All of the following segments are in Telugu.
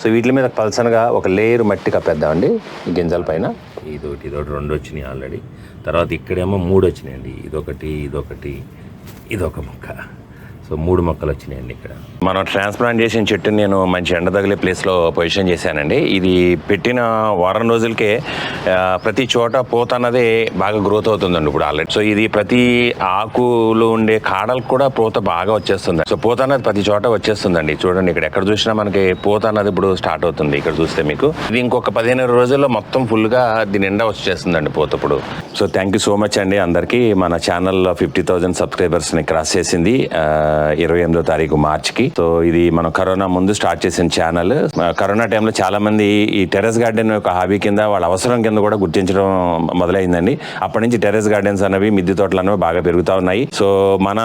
సో వీటి మీద పల్సనగా ఒక లేయర్ మట్టి కప్పేద్దామండి గింజల పైన. ఇదొకటి ఇదొకటి రెండు వచ్చినాయి ఆల్రెడీ తర్వాత ఇక్కడేమో మూడు వచ్చినాయండి. ఇదొకటి ఇదొకటి ఇదొక ముక్క. సో మూడు మొక్కలు వచ్చినాయండి ఇక్కడ. మనం ట్రాన్స్ప్లాంట్ చేసిన చెట్టుని నేను మంచి ఎండ తగిలే ప్లేస్లో పొజిషన్ చేశానండి. ఇది పెట్టిన వారం రోజులకే ప్రతి చోట పూత అన్నది బాగా గ్రోత్ అవుతుందండి ఇప్పుడు ఆల్రెడీ సో ఇది ప్రతి ఆకులో ఉండే కాడలకు కూడా పూత బాగా వచ్చేస్తుంది. సో పూత అన్నది ప్రతి చోట వచ్చేస్తుందండి. చూడండి ఇక్కడ ఎక్కడ చూసినా మనకి పూత అన్నది ఇప్పుడు స్టార్ట్ అవుతుంది ఇక్కడ చూస్తే మీకు. ఇది ఇంకొక పదిహేను రోజుల్లో మొత్తం ఫుల్గా దీని నిండా వచ్చేస్తుందండి పూత ఇప్పుడు. So thank you so much అండి అందరికీ. మన ఛానల్లో ఫిఫ్టీ థౌజండ్ సబ్స్క్రైబర్స్ని క్రాస్ చేసింది. ఇరవై ఎనిమిదో తారీఖు మార్చ్కి. సో ఇది మనం కరోనా ముందు స్టార్ట్ చేసిన ఛానల్. కరోనా టైంలో చాలా మంది ఈ టెర్రస్ గార్డెన్ యొక్క హాబీ కింద వాళ్ళ అవసరం కింద కూడా గుర్తించడం మొదలైందండి. అప్పటి నుంచి టెర్రస్ గార్డెన్స్ అనేవి మిద్దె తోటలు అనేవి బాగా పెరుగుతూ ఉన్నాయి. సో మన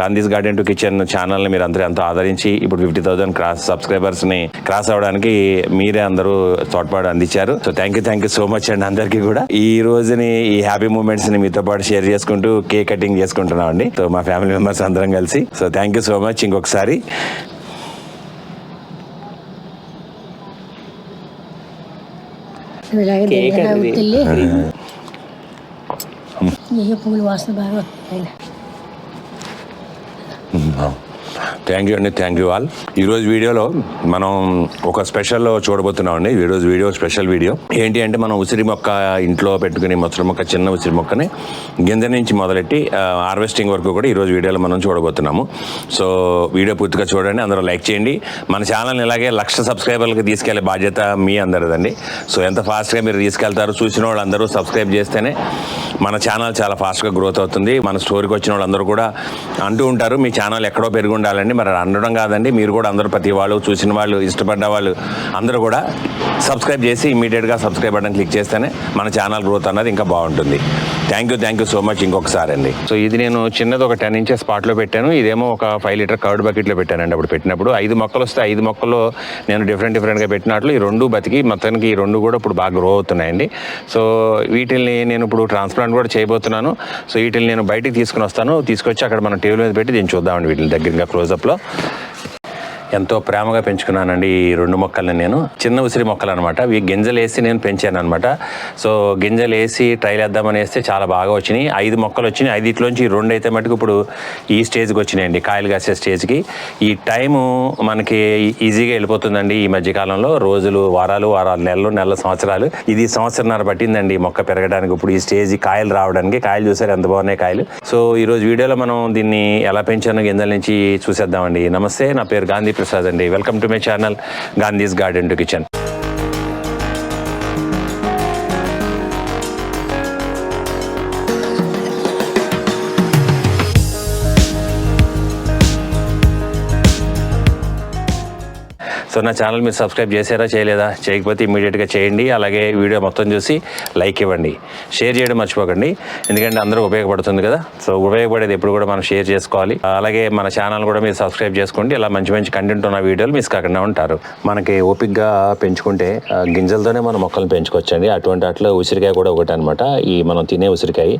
గాంధీస్ గార్డెన్ టు కిచెన్ ఛానల్ని మీరు అందరూ ఎంతో ఆదరించి ఇప్పుడు ఫిఫ్టీ థౌసండ్ క్రాస్ సబ్స్క్రైబర్స్ని క్రాస్ అవడానికి మీరే అందరూ తోడ్పాటు అందించారు. So thank you thank you so much అండి అందరికీ కూడా. ఈ రోజుని ఈ హ్యాపీ మూమెంట్స్ని మీతో పాటు షేర్ చేసుకుంటూ కేక్ కటింగ్ చేసుకుంటున్నాం అండి సో మా ఫ్యామిలీ మెంబర్స్ అందరం కలిసి. So thank you so much ఇంకొకసారి. పువ్వులు వాసన బాగా థ్యాంక్ యూ అండి థ్యాంక్ యూ ఆల్ ఈరోజు వీడియోలో మనం ఒక స్పెషల్ చూడబోతున్నాం అండి ఈరోజు వీడియో స్పెషల్ వీడియో. ఏంటి అంటే మనం ఉసిరి మొక్క ఇంట్లో పెట్టుకుని ముసలి మొక్క చిన్న ఉసిరి మొక్కని గింజ నుంచి మొదలెట్టి హార్వెస్టింగ్ వరకు కూడా ఈరోజు వీడియోలో మనం చూడబోతున్నాము. సో వీడియో పూర్తిగా చూడండి అందరూ లైక్ చేయండి. మన ఛానల్ని ఇలాగే లక్ష సబ్స్క్రైబర్లకి తీసుకెళ్ళే బాధ్యత మీ అందరిదండి. సో ఎంత ఫాస్ట్గా మీరు తీసుకెళ్తారు చూసిన వాళ్ళందరూ సబ్స్క్రైబ్ చేస్తేనే మన ఛానల్ చాలా ఫాస్ట్గా గ్రోత్ అవుతుంది. మన స్టోరీకి వచ్చిన వాళ్ళందరూ కూడా అంటూ ఉంటారు మీ ఛానల్ ఎక్కడో పెరిగి ఉండాలండి మరి అనడం కాదండి. మీరు కూడా అందరూ ప్రతి వాళ్ళు చూసిన వాళ్ళు ఇష్టపడ్డ వాళ్ళు అందరూ కూడా సబ్స్క్రైబ్ చేసి ఇమీడియట్గా సబ్స్క్రైబ్ బటన్ క్లిక్ చేస్తేనే మన ఛానల్ గ్రోత్ అన్నది ఇంకా బాగుంటుంది. Thank you thank you so much ఇంకొకసారి అండి. సో ఇది నేను చిన్నది ఒక టెన్ ఇంచెస్ స్పాట్లో పెట్టాను. ఇదేమో ఒక ఫైవ్ లీటర్ కర్డ్ బకెట్లో పెట్టానండి అప్పుడు పెట్టినప్పుడు. ఐదు మొక్కలు వస్తే ఐదు మొక్కలు నేను డిఫరెంట్ డిఫరెంట్గా పెట్టినట్లు ఈ రెండు బతికి మొత్తానికి ఈ రెండు కూడా ఇప్పుడు బాగా గ్రో అవుతున్నాయండి. సో వీటిల్ని నేను ఇప్పుడు ట్రాన్స్ప్లాంట్ కూడా చేయబోతున్నాను. సో వీటిని నేను బయటికి తీసుకుని వస్తాను. తీసుకొచ్చి అక్కడ మన టేబుల్ మీద పెట్టి దీన్ని చూద్దామండి వీటిని దగ్గరగా étape-là. ఎంతో ప్రేమగా పెంచుకున్నానండి ఈ రెండు మొక్కల్ని నేను. చిన్న ఉసిరి మొక్కలు అనమాట ఇవి గింజలు వేసి నేను పెంచాను అనమాట సో గింజలు వేసి ట్రైల్ వేద్దామని వేస్తే చాలా బాగా వచ్చినాయి. ఐదు మొక్కలు వచ్చినాయి. ఐదిట్లోంచి రెండు అయితే మటుకు ఇప్పుడు ఈ స్టేజ్కి వచ్చినాయండి. కాయలు కాసే స్టేజ్కి. ఈ టైము మనకి ఈజీగా వెళ్ళిపోతుందండి ఈ మధ్యకాలంలో. రోజులు వారాలు వారాలు నెలలు నెలల సంవత్సరాలు. ఇది సంవత్సరన్నర పట్టిందండి మొక్క పెరగడానికి. ఇప్పుడు ఈ స్టేజ్ కాయలు రావడానికి. కాయలు చూసారు ఎంత బాగున్నాయి కాయలు. సో ఈరోజు వీడియోలో మనం దీన్ని ఎలా పెంచానో గింజల నుంచి చూసేద్దామండి. నమస్తే నా పేరు గాంధీ ప్రసాద్ అండి. Welcome to my channel Gandhi's garden to kitchen so నా ఛానల్ మీరు సబ్స్క్రైబ్ చేశారా చేయలేదా? చేయకపోతే ఇమీడియట్గా చేయండి. అలాగే వీడియో మొత్తం చూసి లైక్ ఇవ్వండి. షేర్ చేయడం మర్చిపోకండి. ఎందుకంటే అందరూ ఉపయోగపడుతుంది కదా. సో ఉపయోగపడేది ఎప్పుడు కూడా మనం షేర్ చేసుకోవాలి. అలాగే మన ఛానల్ కూడా మీరు సబ్స్క్రైబ్ చేసుకోండి. ఇలా మంచి మంచి కంటెంట్ ఉన్న వీడియోలు మిస్ కాకుండా ఉంటారు. మనకి ఓపిక్గా పెంచుకుంటే గింజలతోనే మనం మొక్కలను పెంచుకోవచ్చండి. అటువంటి అట్లా ఉసిరికాయ కూడా ఒకటి అనమాట ఈ మనం తినే ఉసిరికాయ.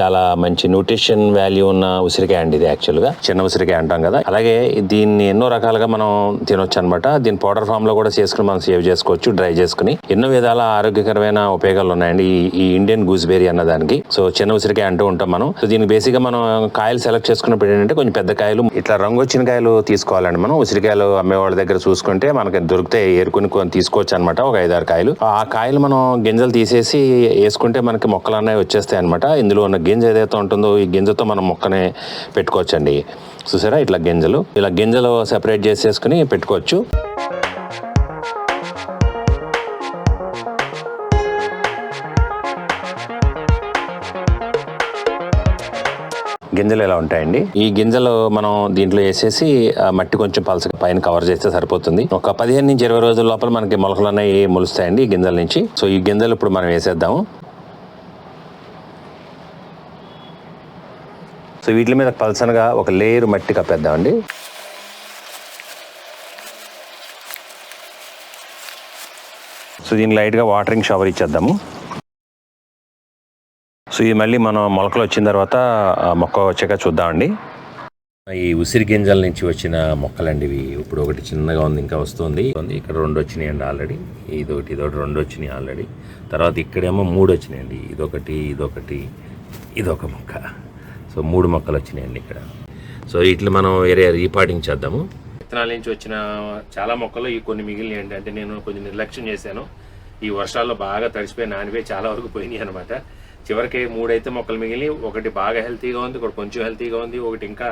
చాలా మంచి న్యూట్రిషన్ వాల్యూ ఉన్న ఉసిరికాయ అండి ఇది యాక్చువల్గా. చిన్న ఉసిరికాయ అంటాం కదా. అలాగే దీన్ని ఎన్నో రకాలుగా మనం తినొచ్చు అనమాట దీని పౌడర్ ఫామ్లో కూడా చేసుకుని మనం సేవ్ చేసుకోవచ్చు డ్రై చేసుకుని. ఎన్నో విధాల ఆరోగ్యకరమైన ఉపయోగాలు ఉన్నాయండి ఈ ఈ ఇండియన్ గూస్బెరీ అన్న దానికి. సో చిన్న ఉసిరికాయ అంటూ ఉంటాం మనం. సో దీనికి బేసిక్గా మనం కాయలు సెలెక్ట్ చేసుకున్నప్పుడు ఏంటంటే కొంచెం పెద్ద కాయలు ఇట్లా రంగు వచ్చిన కాయలు తీసుకోవాలండి మనం. ఉసిరికాయలు అమ్మే వాళ్ళ దగ్గర చూసుకుంటే మనకి దొరికితే ఏరుకుని కొన్ని తీసుకోవచ్చు అనమాట ఒక ఐదారు కాయలు. ఆ కాయలు మనం గింజలు తీసేసి వేసుకుంటే మనకి మొక్కలు అనేవి వచ్చేస్తాయి అనమాట ఇందులో ఉన్న గింజ ఏదైతే ఉంటుందో ఈ గింజతో మనం మొక్కనే పెట్టుకోవచ్చండి. చూసారా? ఇట్లా గింజలు. ఇలా గింజలు సెపరేట్ చేసేసుకుని పెట్టుకోవచ్చు. గింజలు ఎలా ఉంటాయండి? ఈ గింజలు మనం దీంట్లో వేసేసి మట్టి కొంచెం పలసగా పైన కవర్ చేస్తే సరిపోతుంది. ఒక పదిహేను నుంచి ఇరవై రోజుల లోపల మనకి మొలకలు అనేవి మొలుస్తాయండి ఈ గింజల నుంచి. సో ఈ గింజలు ఇప్పుడు మనం వేసేద్దాము. సో వీటి మీద పలసనగా ఒక లేయర్ మట్టి కప్పేద్దామండి. సో దీన్ని లైట్గా వాటరింగ్ షవర్ ఇచ్చేద్దాము. సో ఇది మళ్ళీ మనం మొలకలు వచ్చిన తర్వాత మొక్క వచ్చాక చూద్దామండి. ఈ ఉసిరి గింజల నుంచి వచ్చిన మొక్కలండి ఇవి. ఇప్పుడు ఒకటి చిన్నగా ఉంది ఇంకా వస్తుంది. ఇక్కడ రెండు వచ్చినాయండి ఆల్రెడీ. ఇదొకటి ఇదొకటి రెండు వచ్చినాయి ఆల్రెడీ. తర్వాత ఇక్కడేమో మూడు వచ్చినాయండి. ఇదొకటి ఇదొకటి ఇదొక మొక్క. సో మూడు మొక్కలు వచ్చినాయండి ఇక్కడ. సో ఇట్లా మనం వేరే రీపాటింగ్ చేద్దాము విత్తనాల నుంచి వచ్చిన చాలా మొక్కలు ఈ కొన్ని మిగిలినాయండి. అంటే నేను కొంచెం నిర్లక్ష్యం చేశాను. ఈ వర్షాల్లో బాగా తడిసిపోయి నానిపోయి చాలా వరకు పోయినాయి అనమాట చివరికి మూడైతే మొక్కలు మిగిలి ఒకటి బాగా హెల్తీగా ఉంది ఒకటి కొంచెం హెల్తీగా ఉంది ఒకటి ఇంకా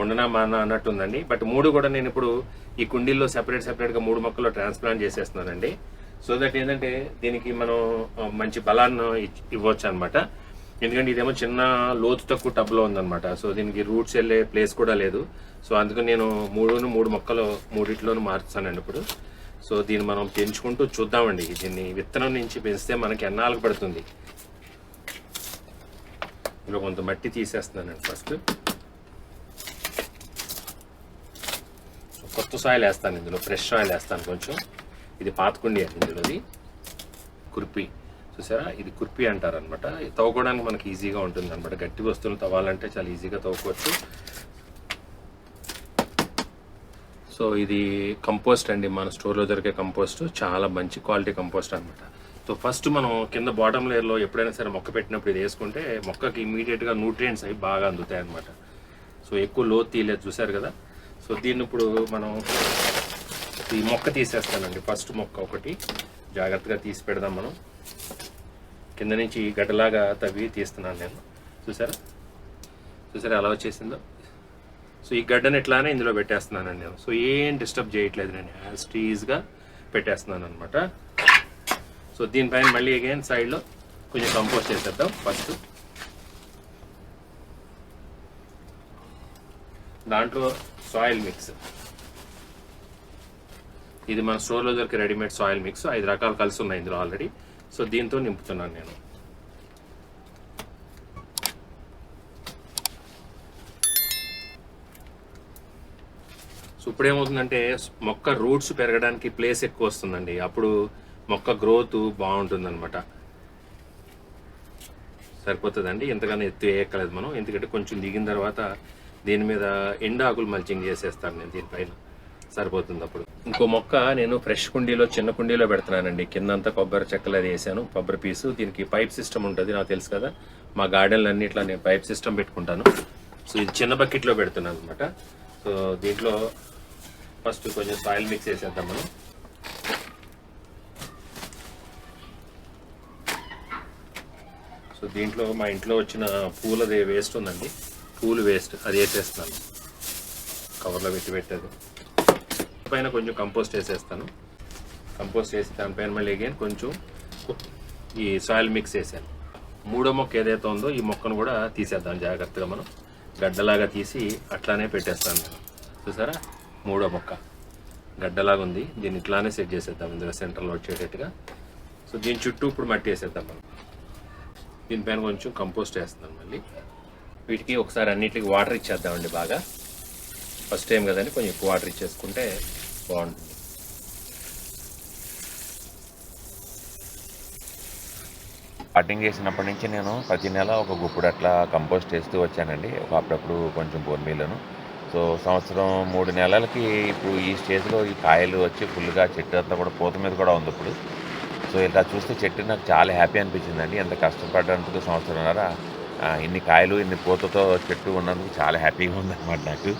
ఉండనా మాన అన్నట్టు అన్నట్టుందండి. బట్ మూడు కూడా నేను ఇప్పుడు ఈ కుండీల్లో సెపరేట్ సెపరేట్గా మూడు మొక్కలు ట్రాన్స్ప్లాంట్ చేసేస్తున్నానండి. సో దట్ ఏంటంటే దీనికి మనం మంచి బలాన్ని ఇవ్వచ్చు అనమాట ఎందుకంటే ఇదేమో చిన్న లోతు తక్కువ టబ్లో ఉందన్నమాట సో దీనికి రూట్స్ వెళ్ళే ప్లేస్ కూడా లేదు. సో అందుకని నేను మూడును మూడు మొక్కలు మూడిట్లోనూ మార్చానండి ఇప్పుడు. సో దీన్ని మనం పెంచుకుంటూ చూద్దామండి. దీన్ని విత్తనం నుంచి పెంచితే మనకి ఎన్నాళ్ళకు పడుతుంది? ఇందులో కొంత మట్టి తీసేస్తున్నానండి ఫస్ట్. కొత్త సాయిల్ వేస్తాను ఇందులో ఫ్రెష్ ఆయిల్ వేస్తాను కొంచెం. ఇది పాతకుండి అండి ఇందులోది. కుర్పి. చూసారా? ఇది కుర్పి అంటారు అనమాట తవ్వుకోవడానికి మనకి ఈజీగా ఉంటుంది అనమాట గట్టి వస్తువులు తవ్వాలంటే చాలా ఈజీగా తవ్వుకోవచ్చు. సో ఇది కంపోస్ట్ అండి. మన స్టోర్లో దొరికే కంపోస్ట్. చాలా మంచి క్వాలిటీ కంపోస్ట్ అనమాట సో ఫస్ట్ మనం కింద బాటమ్ లేయర్లో ఎప్పుడైనా సరే మొక్క పెట్టినప్పుడు ఇది వేసుకుంటే మొక్కకి ఇమీడియట్గా న్యూట్రియంట్స్ అవి బాగా అందుతాయి అనమాట సో ఎక్కువ లోతు తీయలేదు చూసారు కదా? సో దీన్ని ఇప్పుడు మనం ఈ మొక్క తీసేస్తానండి. ఫస్ట్ మొక్క ఒకటి. జాగ్రత్తగా తీసి పెడదాం మనం. కింద నుంచి గడ్డలాగా తవ్వి తీస్తున్నాను నేను. చూసారా చూసారా అలా వచ్చేసిందో? సో ఈ గడ్డని ఇట్లానే ఇందులో పెట్టేస్తున్నానండి నేను. సో ఏం డిస్టర్బ్ చేయట్లేదు నేను. యాజ్ టీజ్గా పెట్టేస్తున్నాను అనమాట సో దీనిపైన మళ్ళీ అగైన్ సైడ్లో కొంచెం కంపోజ్ చేసేద్దాం. ఫస్ట్ దాంట్లో సాయిల్ మిక్స్ ఇది మన స్టోర్లో దొరికే రెడీమేడ్ సాయిల్ మిక్స్ ఐదు రకాలు కలిసి ఉన్నాయి ఇందులో ఆల్రెడీ సో దీంతో నింపుతున్నాను నేను. సో ఇప్పుడు ఏమవుతుందంటే మొక్క రూట్స్ పెరగడానికి ప్లేస్ ఎక్కువ వస్తుందండి. అప్పుడు మొక్క గ్రోత్ బాగుంటుంది అనమాట సరిపోతుందండి? ఎంతగానో ఎత్తు వేయక్కలేదు మనం. ఎందుకంటే కొంచెం దిగిన తర్వాత దీని మీద ఎండాకులు మల్చింగ్ చేసేస్తాను నేను దీనిపైన. సరిపోతుంది అప్పుడు. ఇంకో మొక్క నేను ఫ్రెష్ కుండీలో చిన్న కుండీలో పెడుతున్నానండి. కిందంతా కొబ్బరి చెక్కలు అది వేసాను. కొబ్బరి పీసు. దీనికి పైప్ సిస్టమ్ ఉంటుంది నాకు తెలుసు కదా. మా గార్డెన్లు అన్నిట్లో నేను పైప్ సిస్టమ్ పెట్టుకుంటాను. సో ఇది చిన్న బకెట్లో పెడుతున్నాను అనమాట సో దీంట్లో ఫస్ట్ కొంచెం సాయిల్ మిక్స్ చేసేద్దాం మనం. సో దీంట్లో మా ఇంట్లో వచ్చిన పూలది వేస్ట్ ఉందండి. పూలు వేస్ట్ అది వేసేస్తాను కవర్లో పెట్టి పెట్టేది. పైన కొంచెం కంపోస్ట్ వేసేస్తాను. కంపోస్ట్ వేసి దానిపైన మళ్ళీ అగైన్ కొంచెం ఈ సాయిల్ మిక్స్ వేసాను. మూడో మొక్క ఏదైతే ఉందో ఈ మొక్కను కూడా తీసేద్దాం జాగ్రత్తగా మనం. గడ్డలాగా తీసి అట్లానే పెట్టేస్తాను నేను. చూసారా? మూడో మొక్క. గడ్డలాగా ఉంది దీన్ని ఇట్లానే సెట్ చేసేద్దాం. ఇందులో సెంటర్లో వచ్చేటట్టుగా సో దీని చుట్టూ ఇప్పుడు మట్టి వేసేద్దాం మనం. దీనిపైన కొంచెం కంపోస్ట్ వేస్తున్నాను మళ్ళీ. వీటికి ఒకసారి అన్నిటికి వాటర్ ఇచ్చేద్దామండి బాగా. ఫస్ట్ టైం కదండి కొంచెం ఎక్కువ వాటర్ ఇచ్చేసుకుంటే బాగుంటుంది. స్టార్టింగ్ చేసినప్పటి నుంచి నేను ప్రతి నెల ఒక గుప్పుడు అట్లా కంపోస్ట్ వేస్తూ వచ్చానండి. ఒక అప్పుడప్పుడు కొంచెం బోర్మీలను సో సంవత్సరం మూడు నెలలకి ఇప్పుడు ఈ స్టేజ్లో ఈ కాయలు వచ్చి ఫుల్గా చెట్టు అంతా కూడా పూత మీద కూడా ఉంది ఇప్పుడు. సో ఇలా చూస్తే చెట్టు నాకు చాలా హ్యాపీ అనిపించిందండి. ఎంత కష్టపడ్డందుకు సంవత్సరంన్నర ఇన్ని కాయలు ఇన్ని పూతతో చెట్టు ఉన్నందుకు చాలా హ్యాపీగా ఉందన్నమాట నాకు.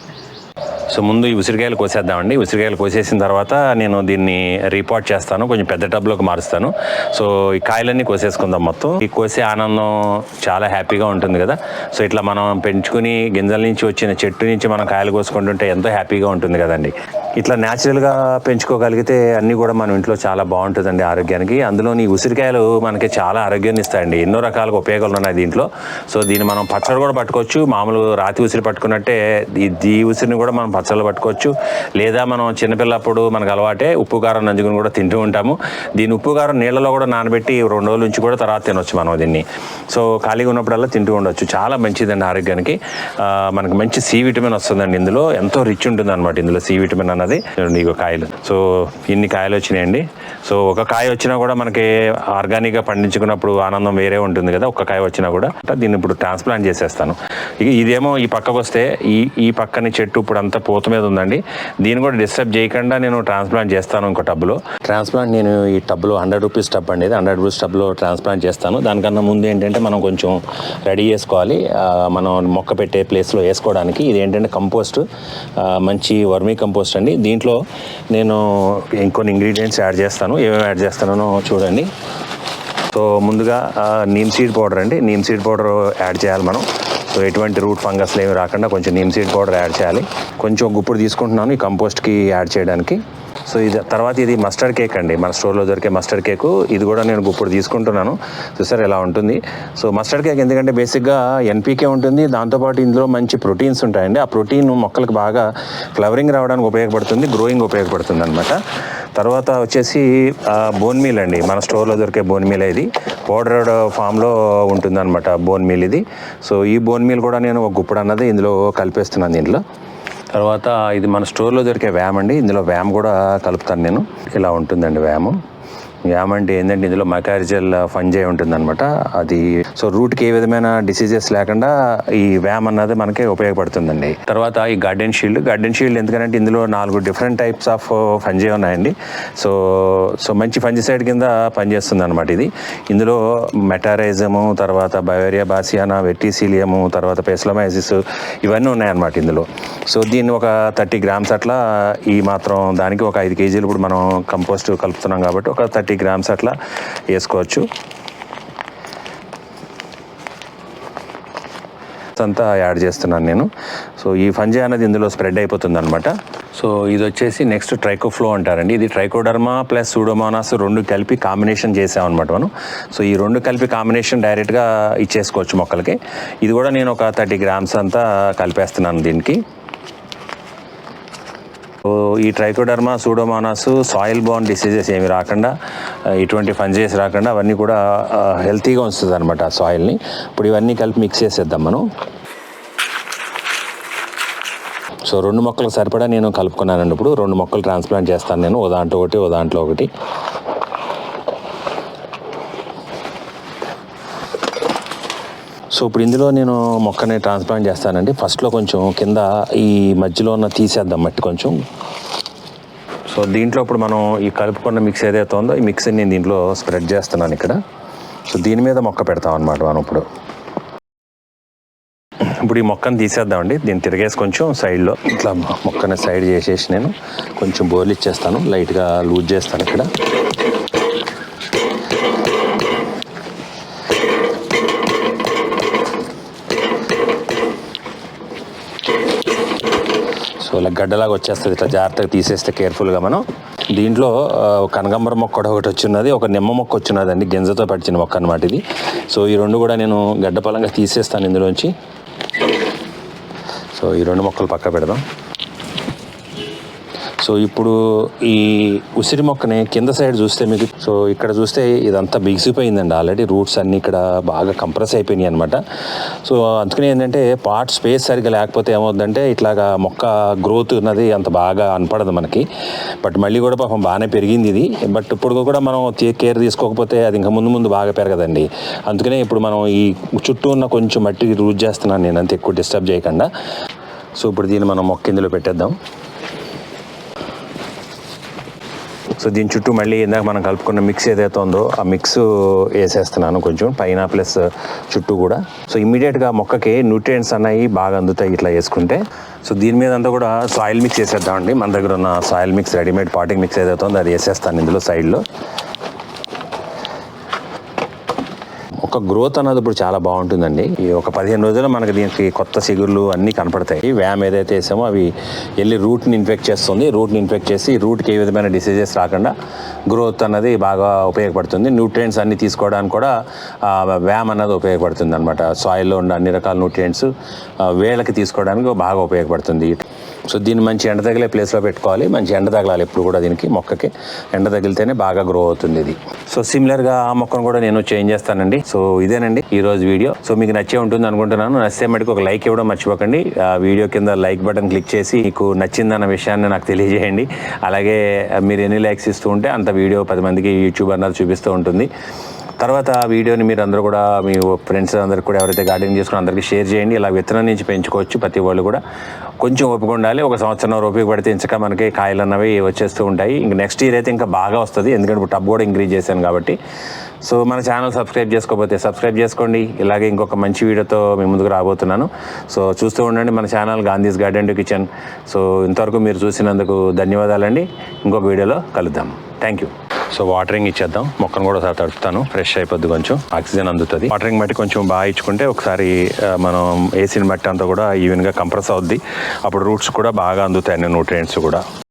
సో ముందు ఈ ఉసిరికాయలు కోసేద్దామండి. ఉసిరికాయలు కోసేసిన తర్వాత నేను దీన్ని రిపోర్ట్ చేస్తాను. కొంచెం పెద్ద టబ్లోకి మారుస్తాను. సో ఈ కాయలన్నీ కోసేసుకుందాం మొత్తం. ఈ కోసే ఆనందం చాలా హ్యాపీగా ఉంటుంది కదా. సో ఇట్లా మనం పెంచుకుని గింజల నుంచి వచ్చిన చెట్టు నుంచి మనం కాయలు కోసుకుంటుంటే ఎంతో హ్యాపీగా ఉంటుంది కదండి. ఇట్లా న్యాచురల్గా పెంచుకోగలిగితే అన్నీ కూడా మన ఇంట్లో చాలా బాగుంటుందండి ఆరోగ్యానికి. అందులోని ఈ ఉసిరికాయలు మనకి చాలా ఆరోగ్యాన్ని ఇస్తాయండి. ఎన్నో రకాలుగా ఉపయోగాలు ఉన్నాయి దీంట్లో. సో దీన్ని మనం పచ్చడి కూడా పట్టుకోవచ్చు. మామూలు రాతి ఉసిరి పట్టుకున్నట్టే ఈ ఉసిరిని కూడా మనం పచ్చళ్ళు పట్టుకోవచ్చు. లేదా మనం చిన్నపిల్లప్పుడు మనకు అలవాటే ఉప్పు కారం నంజుకుని కూడా తింటూ ఉంటాము. దీని ఉప్పు కారం నీళ్ళలో కూడా నానబెట్టి రెండు రోజుల నుంచి కూడా తర్వాత తినొచ్చు మనం దీన్ని. సో ఖాళీగా ఉన్నప్పుడల్లా తింటూ ఉండొచ్చు. చాలా మంచిదండి ఆరోగ్యానికి. మనకు మనకి మంచి సి విటమిన్ వస్తుందండి ఇందులో. ఎంతో రిచ్ ఉంటుంది అనమాట ఇందులో సి విటమిన్ అన్నది. నీకు కాయలు. సో ఇన్ని కాయలు వచ్చినాయండి. సో ఒక కాయ వచ్చినా కూడా మనకి ఆర్గానిక్గా పండించుకున్నప్పుడు ఆనందం వేరే ఉంటుంది కదా ఒక్క కాయ వచ్చినా కూడా. దీన్ని ఇప్పుడు ట్రాన్స్ప్లాంట్ చేసేస్తాను. ఇక ఇదేమో ఈ పక్కకు వస్తే ఈ ఈ పక్కని చెట్టు ఇప్పుడు అంతా పూత మీద ఉందండి. దీన్ని కూడా డిస్టర్బ్ చేయకుండా నేను ట్రాన్స్ప్లాంట్ చేస్తాను ఇంకో టబ్లో. ట్రాన్స్ప్లాంట్ నేను ఈ టబ్లో హండ్రెడ్ రూపీస్ టబ్ అండి. హండ్రెడ్ రూపీస్ టబ్లో ట్రాన్స్ప్లాంట్ చేస్తాను. దానికన్నా ముందు ఏంటంటే మనం కొంచెం రెడీ చేసుకోవాలి. మనం మొక్క పెట్టే ప్లేస్లో వేసుకోవడానికి. ఇది ఏంటంటే కంపోస్ట్ మంచి వర్మీ కంపోస్ట్ అండి. దీంట్లో నేను ఇంకొన్ని ఇంగ్రీడియంట్స్ యాడ్ చేస్తాను. ఏమేమి యాడ్ చేస్తానో చూడండి. సో ముందుగా నీమ్ సీడ్ పౌడర్ అండి. నీమ్ సీడ్ పౌడర్ యాడ్ చేయాలి మనం. సో ఎటువంటి రూట్ ఫంగస్లు ఏమి రాకుండా కొంచెం నీమ్ సీడ్ పౌడర్ యాడ్ చేయాలి. కొంచెం గుప్పుడు తీసుకుంటున్నాను ఈ కంపోస్ట్కి యాడ్ చేయడానికి. సో ఇది తర్వాత ఇది మస్టర్డ్ కేక్ అండి. మన స్టోర్లో దొరికే మస్టర్డ్ కేక్ ఇది కూడా నేను ఇప్పుడు తీసుకుంటున్నాను. చూసారు ఎలా ఉంటుంది? సో మస్టర్డ్ కేక్ ఎందుకంటే బేసిక్గా ఎన్పీకే ఉంటుంది. దాంతోపాటు ఇందులో మంచి ప్రోటీన్స్ ఉంటాయండి. ఆ ప్రోటీన్ మొక్కలకు బాగా ఫ్లవరింగ్ రావడానికి ఉపయోగపడుతుంది గ్రోయింగ్ ఉపయోగపడుతుంది అనమాట తర్వాత వచ్చేసి బోన్ మీల్ అండి. మన స్టోర్లో దొరికే బోన్ మీల్ ఇది. పౌడర్డ్ ఫామ్లో ఉంటుంది అనమాట బోన్ మీల్ ఇది. సో ఈ బోన్ మీల్ కూడా నేను ఒక గుప్పుడు అన్నది ఇందులో కలిపేస్తున్నాను దీంట్లో. తర్వాత ఇది మన స్టోర్లో దొరికే వ్యామ్ అండి. ఇందులో వ్యామ్ కూడా కలుపుతాను నేను. ఇలా ఉంటుందండి వ్యాము. వ్యామ్ అంటే ఏంటంటే ఇందులో మెకారిజల్ ఉంటుంది ఉంటుందన్నమాట. అది సో రూట్కి ఏ విధమైన డిసీజెస్ లేకుండా ఈ వ్యామ్ అన్నది మనకి ఉపయోగపడుతుందండి. తర్వాత ఈ గార్డెన్ షీల్డ్ గార్డెన్ షీల్డ్ ఎందుకంటే ఇందులో నాలుగు డిఫరెంట్ టైప్స్ ఆఫ్ ఫంజై ఉన్నాయండి. సో సో మంచి ఫంజిసైడ్ కింద పనిచేస్తుంది అనమాట ఇది. ఇందులో మెటారైజము తర్వాత బయోరియా బాసియానా వెట్టిసీలియము తర్వాత పెస్లమైసిస్ ఇవన్నీ ఉన్నాయన్నమాట ఇందులో. సో దీన్ని ఒక థర్టీ గ్రామ్స్ అట్లా ఈ మాత్రం దానికి ఒక ఐదు కేజీలు ఇప్పుడు మనం కంపోస్ట్ కలుపుతున్నాం కాబట్టి ఒక థర్టీ థర్టీ గ్రామ్స్ అట్లా వేసుకోవచ్చు. అంతా యాడ్ చేస్తున్నాను నేను. సో ఈ ఫంజీ అనేది ఇందులో స్ప్రెడ్ అయిపోతుంది అనమాట సో ఇది వచ్చేసి నెక్స్ట్ ట్రైకోఫ్లో అంటారండి. ఇది ట్రైకోడర్మా ప్లస్ సూడోమోనాస్ రెండు కలిపి కాంబినేషన్ చేసామన్నమాట మనం. సో ఈ రెండు కలిపి కాంబినేషన్ డైరెక్ట్గా ఇచ్చేసుకోవచ్చు మొక్కలకి. ఇది కూడా నేను ఒక థర్టీ గ్రామ్స్ అంతా కలిపేస్తున్నాను దీనికి. ఈ trichoderma pseudomonas soil borne diseases ఏమి రాకుండా ఇటువంటి ఫంజెస్ రాకుండా అవన్నీ కూడా హెల్తీగా ఉంచుతుంది అనమాట సాయిల్ని. ఇప్పుడు ఇవన్నీ కలిపి మిక్స్ చేసేద్దాం మనం. సో రెండు మొక్కలకు సరిపడా నేను కలుపుకున్నానండి ఇప్పుడు. రెండు మొక్కలు ట్రాన్స్ప్లాంట్ చేస్తాను నేను. ఓ దాంట్లో ఒకటి ఓ దాంట్లో ఒకటి. సో ఇప్పుడు ఇందులో నేను మొక్కని ట్రాన్స్ప్లాంట్ చేస్తానండి. ఫస్ట్లో కొంచెం కింద ఈ మధ్యలో ఉన్న తీసేద్దాం మట్టి కొంచెం. సో దీంట్లో ఇప్పుడు మనం ఈ కలుపుకున్న మిక్స్ ఏదైతే ఉందో ఈ మిక్స్ని నేను దీంట్లో స్ప్రెడ్ చేస్తున్నాను ఇక్కడ. సో దీని మీద మొక్క పెడతాం అనమాట మనం ఇప్పుడు. ఇప్పుడు ఈ మొక్కను తీసేద్దామండి. దీన్ని తిరిగేసి కొంచెం సైడ్లో ఇట్లా మొక్కని సైడ్ చేసేసి నేను కొంచెం బోర్లు ఇచ్చేస్తాను. లైట్గా లూజ్ చేస్తాను ఇక్కడ. ఇలా గడ్డలాగా వచ్చేస్తుంది ఇట్లా జాగ్రత్తగా తీసేస్తే కేర్ఫుల్గా మనం. దీంట్లో కనగంబర మొక్క కూడా ఒకటి వచ్చిన్నది ఒక నిమ్మ మొక్క వచ్చినది అండి గింజతో పడిచిన మొక్క అనమాట ఇది. సో ఈ రెండు కూడా నేను గడ్డపలంగా తీసేస్తాను ఇందులోంచి. సో ఈ రెండు మొక్కలు పక్క పెడదాం. సో ఇప్పుడు ఈ ఉసిరి మొక్కని కింద సైడ్ చూస్తే మీకు సో ఇక్కడ చూస్తే ఇదంతా బిగిసిపోయిందండి. ఆల్రెడీ రూట్స్ అన్నీ ఇక్కడ బాగా కంప్రెస్ అయిపోయినాయి అనమాట సో అందుకని ఏంటంటే పార్ట్ స్పేస్ సరిగ్గా లేకపోతే ఏమవుతుందంటే ఇట్లాగా మొక్క గ్రోత్ ఉన్నది అంత బాగా అనపడదు మనకి. బట్ మళ్ళీ కూడా పాపం బాగానే పెరిగింది ఇది. బట్ ఇప్పుడు కూడా మనం కేర్ తీసుకోకపోతే అది ఇంకా ముందు ముందు బాగా పెరగదండి. అందుకనే ఇప్పుడు మనం ఈ చుట్టూ ఉన్న కొంచెం మట్టి రూట్ చేస్తున్నాను నేను అంత ఎక్కువ డిస్టర్బ్ చేయకుండా. సో ఇప్పుడు దీన్ని మనం మొక్క ఇందులో పెట్టేద్దాం. సో దీని చుట్టూ మళ్ళీ ఇందాక మనం కలుపుకున్న మిక్స్ ఏదైతే ఉందో ఆ మిక్స్ వేసేస్తున్నాను కొంచెం పైన ప్లస్ చుట్టూ కూడా. సో ఇమీడియట్గా మొక్కకి న్యూట్రియంట్స్ అన్నవి బాగా అందుతాయి ఇట్లా వేసుకుంటే. సో దీని మీద అంతా కూడా సాయిల్ మిక్స్ వేసేద్దామండి మన దగ్గర ఉన్న soil mix readymade potting mix ఏదైతే ఉందో అది వేసేస్తాను ఇందులో సైడ్లో గ్రోత్ అన్నది ఇప్పుడు చాలా బాగుంటుందండి. ఈ ఒక పదిహేను రోజుల్లో మనకి దీనికి కొత్త సిగుర్లు అన్నీ కనపడతాయి. వ్యామ్ ఏదైతే వేసామో అవి వెళ్ళి రూట్ని ఇన్ఫెక్ట్ చేస్తుంది. రూట్ని ఇన్ఫెక్ట్ చేసి రూట్కి ఏ విధమైన డిసీజెస్ రాకుండా గ్రోత్ అన్నది బాగా ఉపయోగపడుతుంది. న్యూట్రియంట్స్ అన్ని తీసుకోవడానికి కూడా వ్యామ్ అన్నది ఉపయోగపడుతుంది అనమాట సాయిల్లో ఉన్న అన్ని రకాల న్యూట్రియంట్స్ వేళ్ళకి తీసుకోవడానికి బాగా ఉపయోగపడుతుంది. సో దీన్ని మంచి ఎండ తగిలే ప్లేస్లో పెట్టుకోవాలి. మంచి ఎండ తగలాలి ఎప్పుడు కూడా దీనికి మొక్కకి. ఎండ తగిలితేనే బాగా గ్రో అవుతుంది ఇది. సో సిమిలర్గా ఆ మొక్కను కూడా నేను చేంజ్ చేస్తానండి. సో ఇదేనండి ఈ రోజు వీడియో. సో మీకు నచ్చే ఉంటుంది అనుకుంటున్నాను. నచ్చితే మటుకు ఒక లైక్ ఇవ్వడం మర్చిపోకండి. ఆ వీడియో కింద లైక్ బటన్ క్లిక్ చేసి మీకు నచ్చిందన్న విషయాన్ని నాకు తెలియజేయండి. అలాగే మీరు ఎన్ని లైక్స్ ఇస్తూ ఉంటే అంత వీడియో పది మందికి యూట్యూబ్ అన్నది చూపిస్తూ ఉంటుంది. తర్వాత ఆ వీడియోని మీరు అందరూ కూడా మీ ఫ్రెండ్స్ అందరికి కూడా ఎవరైతే గార్డెనింగ్ చేసుకుని అందరికీ షేర్ చేయండి. ఇలా విత్తనం నుంచి పెంచుకోవచ్చు ప్రతి వాళ్ళు కూడా. కొంచెం ఓపిక ఉండాలి. ఒక సంవత్సరం ఓపిక పడితే ఇంచక మనకి కాయలు అన్నవి వచ్చేస్తూ ఉంటాయి. ఇంక నెక్స్ట్ ఇయర్ అయితే ఇంకా బాగా వస్తుంది. ఎందుకంటే ఇప్పుడు టబ్ కూడా ఇంక్రీజ్ చేశాను కాబట్టి. సో మన ఛానల్ సబ్స్క్రైబ్ చేసుకోకపోతే సబ్స్క్రైబ్ చేసుకోండి. ఇలాగే ఇంకొక మంచి వీడియోతో మీ ముందుకు రాబోతున్నాను. సో చూస్తూ ఉండండి మన channel Gandhi's garden to kitchen. So ఇంతవరకు మీరు చూసినందుకు ధన్యవాదాలండి. ఇంకొక వీడియోలో కలుద్దాం. థ్యాంక్ యూ సో వాటరింగ్ ఇచ్చేద్దాం. మొక్కను కూడా ఒకసారి తడుపుతాను. ఫ్రెష్ అయిపోద్ది కొంచెం. ఆక్సిజన్ అందుతుంది. వాటరింగ్ బట్టి కొంచెం బాగా ఇచ్చుకుంటే ఒకసారి మనం ఏసీని బట్టి అంతా కూడా ఈవెన్గా కంప్రెస్ అవుద్ది. అప్పుడు రూట్స్ కూడా బాగా అందుతాయి న్యూట్రియంట్స్ కూడా.